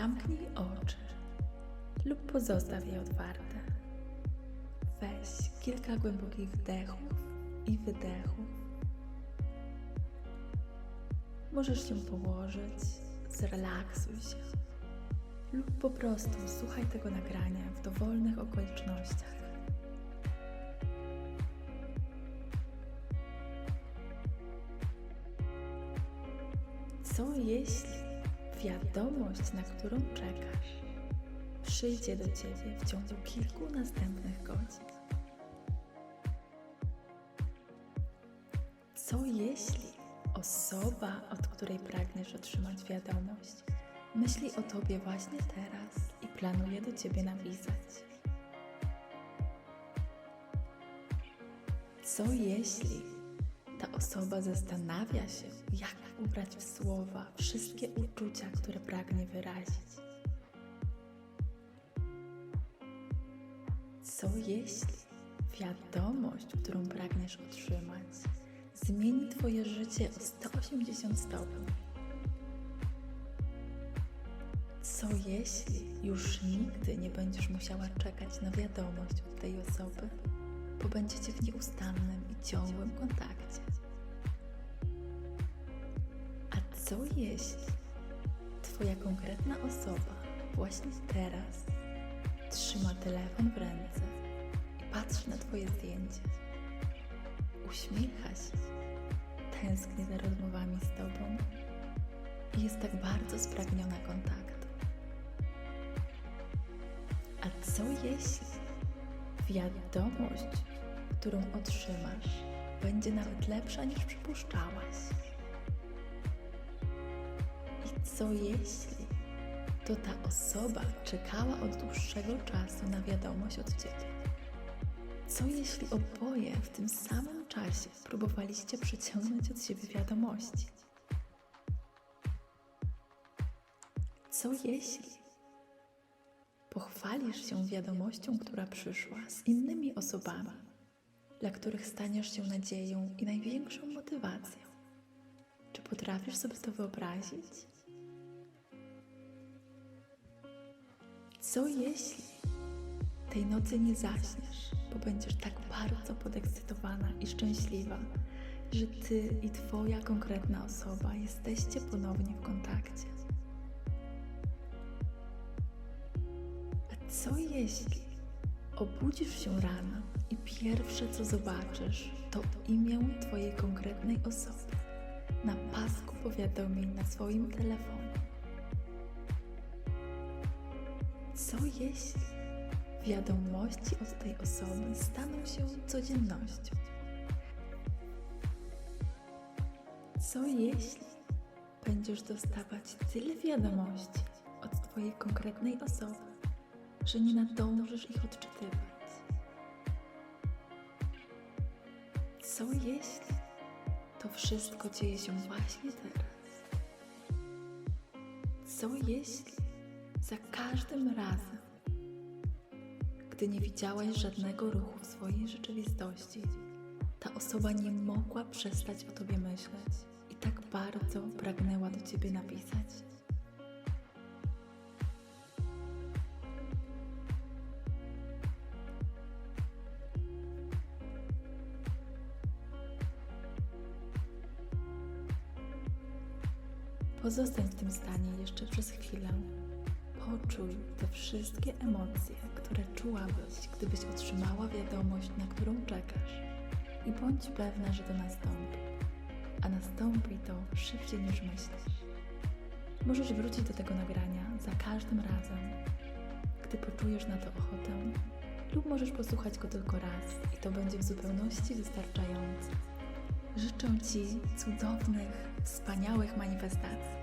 Zamknij oczy lub pozostaw je otwarte. Weź kilka głębokich wdechów i wydechów. Możesz się położyć, zrelaksuj się lub po prostu słuchaj tego nagrania w dowolnych okolicznościach. Co jeśli wiadomość, na którą czekasz, przyjdzie do ciebie w ciągu kilku następnych godzin? Co jeśli osoba, od której pragniesz otrzymać wiadomość, myśli o tobie właśnie teraz i planuje do ciebie napisać? Co jeśli ta osoba zastanawia się, jak ubrać w słowa wszystkie uczucia, które pragnie wyrazić? Co jeśli wiadomość, którą pragniesz otrzymać, zmieni Twoje życie o 180 stopni? Co jeśli już nigdy nie będziesz musiała czekać na wiadomość od tej osoby, bo będziecie w nieustannym i ciągłym kontakcie? A co jeśli Twoja konkretna osoba właśnie teraz trzyma telefon w ręce i patrzy na Twoje zdjęcie? Uśmiecha się, tęskni za rozmowami z Tobą i jest tak bardzo spragniona kontaktu. A co jeśli wiadomość, którą otrzymasz, będzie nawet lepsza niż przypuszczałaś? I co jeśli to ta osoba czekała od dłuższego czasu na wiadomość od Ciebie? Co jeśli oboje w tym samym czasie próbowaliście przyciągnąć od siebie wiadomości? Co jeśli pochwalisz się wiadomością, która przyszła z innymi osobami, dla których staniesz się nadzieją i największą motywacją? Czy potrafisz sobie to wyobrazić? Co jeśli tej nocy nie zaśniesz, bo będziesz tak bardzo podekscytowana i szczęśliwa, że ty i twoja konkretna osoba jesteście ponownie w kontakcie? A co jeśli obudzisz się rano i pierwsze co zobaczysz to imię twojej konkretnej osoby na pasku powiadomień na swoim telefonie? Co jeśli wiadomości od tej osoby staną się codziennością? Co jeśli będziesz dostawać tyle wiadomości od Twojej konkretnej osoby, że nie nadążysz ich odczytywać? Co jeśli to wszystko dzieje się właśnie teraz? Co jeśli za każdym razem, gdy nie widziałaś żadnego ruchu w swojej rzeczywistości, ta osoba nie mogła przestać o tobie myśleć i tak bardzo pragnęła do ciebie napisać? Pozostań w tym stanie jeszcze przez chwilę. Poczuj te wszystkie emocje, które czułabyś, gdybyś otrzymała wiadomość, na którą czekasz. I bądź pewna, że to nastąpi. A nastąpi to szybciej niż myślisz. Możesz wrócić do tego nagrania za każdym razem, gdy poczujesz na to ochotę, lub możesz posłuchać go tylko raz i to będzie w zupełności wystarczające. Życzę Ci cudownych, wspaniałych manifestacji.